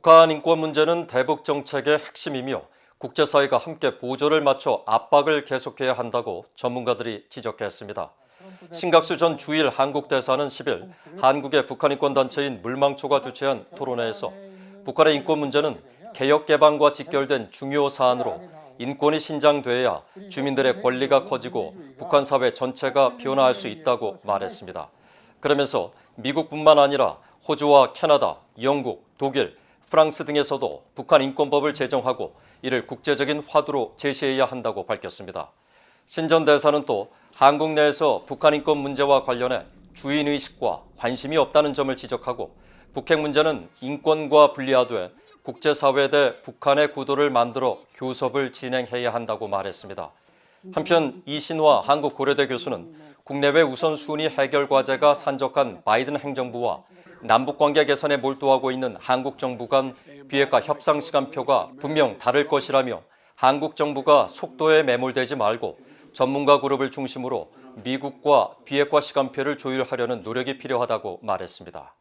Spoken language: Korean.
북한 인권 문제는 대북 정책의 핵심이며 국제사회가 함께 보조를 맞춰 압박을 계속해야 한다고 전문가들이 지적했습니다. 신각수 전 주일 한국 대사는 10일 한국의 북한 인권 단체인 물망초가 주최한 토론회에서 북한의 인권 문제는 개혁 개방과 직결된 중요 사안으로 인권이 신장돼야 주민들의 권리가 커지고 북한 사회 전체가 변화할 수 있다고 말했습니다. 그러면서 미국뿐만 아니라 호주와 캐나다, 영국, 독일, 프랑스 등에서도 북한 인권법을 제정하고 이를 국제적인 화두로 제시해야 한다고 밝혔습니다. 신전 대사는 또 한국 내에서 북한 인권 문제와 관련해 주인의식과 관심이 없다는 점을 지적하고 북핵 문제는 인권과 분리하되 국제사회 대 북한의 구도를 만들어 교섭을 진행해야 한다고 말했습니다. 한편 이신화 한국 고려대 교수는 국내외 우선순위 해결 과제가 산적한 바이든 행정부와 남북 관계 개선에 몰두하고 있는 한국 정부 간 비핵화 협상 시간표가 분명 다를 것이라며 한국 정부가 속도에 매몰되지 말고 전문가 그룹을 중심으로 미국과 비핵화 시간표를 조율하려는 노력이 필요하다고 말했습니다.